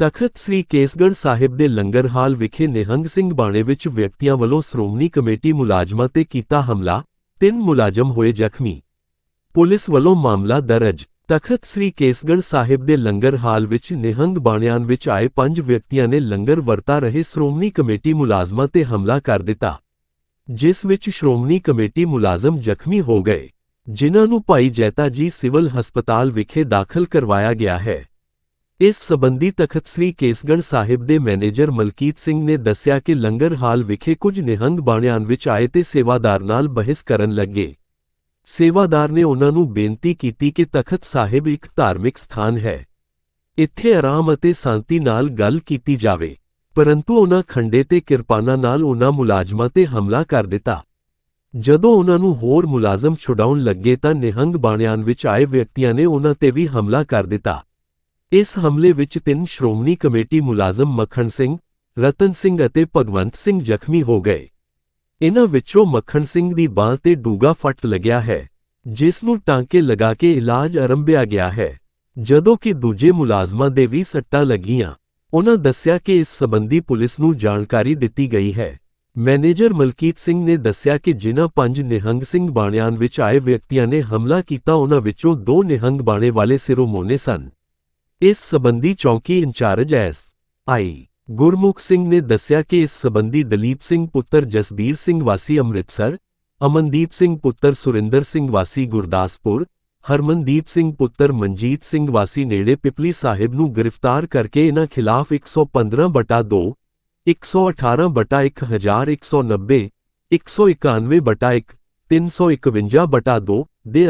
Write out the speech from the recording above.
ਤਖਤ ਸ੍ਰੀ ਕੇਸਗੜ੍ਹ ਸਾਹਿਬ ਦੇ ਲੰਗਰ ਹਾਲ ਵਿਖੇ ਨਿਹੰਗ ਸਿੰਘ ਬਾਣੇ ਵਿੱਚ ਵਿਅਕਤੀਆਂ ਵੱਲੋਂ ਸ਼੍ਰੋਮਣੀ ਕਮੇਟੀ ਮੁਲਾਜ਼ਮਾਂ ਤੇ ਕੀਤਾ ਹਮਲਾ, ਤਿੰਨ ਮੁਲਾਜ਼ਮ ਹੋਏ ਜ਼ਖਮੀ। ਪੁਲਿਸ ਵੱਲੋਂ ਮਾਮਲਾ ਦਰਜ। ਤਖਤ ਸ੍ਰੀ ਕੇਸਗੜ੍ਹ ਸਾਹਿਬ ਦੇ ਲੰਗਰ ਹਾਲ ਵਿੱਚ ਨਿਹੰਗ ਬਾਣਿਆਂ ਵਿੱਚ ਆਏ ਪੰਜ ਵਿਅਕਤੀਆਂ ਨੇ ਲੰਗਰ ਵਰਤਾ ਰਹੇ ਸ਼੍ਰੋਮਣੀ ਕਮੇਟੀ ਮੁਲਾਜ਼ਮਾਂ ਤੇ ਹਮਲਾ ਕਰ ਦਿੱਤਾ, ਜਿਸ ਵਿੱਚ ਸ਼੍ਰੋਮਣੀ ਕਮੇਟੀ ਮੁਲਾਜ਼ਮ ਜ਼ਖਮੀ ਹੋ ਗਏ, ਜਿਨ੍ਹਾਂ ਨੂੰ ਭਾਈ ਜੈਤਾ ਜੀ ਸਿਵਲ ਹਸਪਤਾਲ ਵਿਖੇ ਦਾਖਲ ਕਰਵਾਇਆ ਗਿਆ ਹੈ। ਇਸ ਸਬੰਧੀ ਤਖਤ ਸ੍ਰੀ ਕੇਸਗੜ੍ਹ ਸਾਹਿਬ ਦੇ ਮੈਨੇਜਰ ਮਲਕੀਤ ਸਿੰਘ ਨੇ ਦੱਸਿਆ ਕਿ ਲੰਗਰ ਹਾਲ ਵਿਖੇ ਕੁਝ ਨਿਹੰਗ ਬਾਣਿਆਂ ਵਿੱਚ ਆਏ ਤੇ ਸੇਵਾਦਾਰ ਨਾਲ ਬਹਿਸ ਕਰਨ ਲੱਗੇ। ਸੇਵਾਦਾਰ ਨੇ ਉਹਨਾਂ ਨੂੰ ਬੇਨਤੀ ਕੀਤੀ ਕਿ ਤਖਤ ਸਾਹਿਬ ਇੱਕ ਧਾਰਮਿਕ ਸਥਾਨ ਹੈ। ਇੱਥੇ ਆਰਾਮ ਅਤੇ ਸ਼ਾਂਤੀ ਨਾਲ ਗੱਲ ਕੀਤੀ ਜਾਵੇ। ਪਰੰਤੂ ਉਹਨਾਂ ਖੰਡੇ ਤੇ ਕਿਰਪਾਨਾਂ ਨਾਲ ਉਹਨਾਂ ਮੁਲਾਜ਼ਮਾਂ ਤੇ ਹਮਲਾ ਕਰ ਦਿੱਤਾ। ਜਦੋਂ ਉਹਨਾਂ ਨੂੰ ਹੋਰ ਮੁਲਾਜ਼ਮ ਛੁਡਾਉਣ ਲੱਗੇ ਤਾਂ ਨਿਹੰਗ ਬਾਣਿਆਂ ਵਿੱਚ ਆਏ ਵਿਅਕਤੀਆਂ ਨੇ ਉਹਨਾਂ ਤੇ ਵੀ ਹਮਲਾ ਕਰ ਦਿੱਤਾ। ਇਸ ਹਮਲੇ ਵਿੱਚ ਤਿੰਨ ਸ਼੍ਰੋਮਣੀ ਕਮੇਟੀ ਮੁਲਾਜ਼ਮ ਮੱਖਣ ਸਿੰਘ, ਰਤਨ ਸਿੰਘ ਅਤੇ ਭਗਵੰਤ ਸਿੰਘ ਜ਼ਖਮੀ ਹੋ ਗਏ। ਇਨ੍ਹਾਂ ਵਿੱਚੋਂ ਮੱਖਣ ਸਿੰਘ ਦੀ ਬਾਂਹ ਤੇ ਡੂਗਾ ਫੱਟ ਲੱਗਿਆ ਹੈ, ਜਿਸ ਨੂੰ ਟਾਂਕੇ ਲਗਾ ਕੇ ਇਲਾਜ ਆਰੰਭਿਆ ਗਿਆ ਹੈ। ਜਦੋਂ ਕਿ ਦੂਜੇ ਮੁਲਾਜ਼ਮਾਂ ਦੇ ਵੀ ਸੱਟਾਂ ਲੱਗੀਆਂ ਉਨ੍ਹਾਂ ਦੱਸਿਆ ਕਿ ਇਸ ਸਬੰਧੀ ਪੁਲਿਸ ਨੂੰ ਜਾਣਕਾਰੀ ਦਿੱਤੀ ਗਈ ਹੈ। ਮੈਨੇਜਰ ਮਲਕੀਤ ਸਿੰਘ ਨੇ ਦੱਸਿਆ ਕਿ ਜਿਨ੍ਹਾਂ ਪੰਜ ਨਿਹੰਗ ਸਿੰਘ ਬਾਣਿਆਂ ਵਿੱਚ ਆਏ ਵਿਅਕਤੀਆਂ ਨੇ ਹਮਲਾ ਕੀਤਾ, ਉਹਨਾਂ ਵਿੱਚੋਂ ਦੋ ਨਿਹੰਗ ਬਾਣੇ ਵਾਲੇ ਸਿਰੋਮੋਨੇ ਸਨ। ਇਸ ਸਬੰਧੀ ਚੌਕੀ incharge S I Gurmukh Singh ਨੇ ਦੱਸਿਆ ਕਿ ਇਸ ਸਬੰਧੀ ਦਲੀਪ ਸਿੰਘ ਪੁੱਤਰ ਜਸਬੀਰ ਸਿੰਘ ਵਾਸੀ ਅੰਮ੍ਰਿਤਸਰ ਅਮਨਦੀਪ ਸਿੰਘ ਪੁੱਤਰ ਸੁਰਿੰਦਰ ਸਿੰਘ ਵਾਸੀ ਗੁਰਦਾਸਪੁਰ ਹਰਮਨਦੀਪ ਸਿੰਘ ਪੁੱਤਰ ਮਨਜੀਤ ਸਿੰਘ ਵਾਸੀ ਨੇੜੇ ਪਿਪਲੀ ਸਾਹਿਬ ਨੂੰ ਗ੍ਰਿਫਤਾਰ ਕਰਕੇ ਇਹਨਾਂ ਖਿਲਾਫ 115 ਬਟਾ 2 118 ਬਟਾ 1190 191 ਬਟਾ 1 351 ਬਟਾ 2 ਦੇ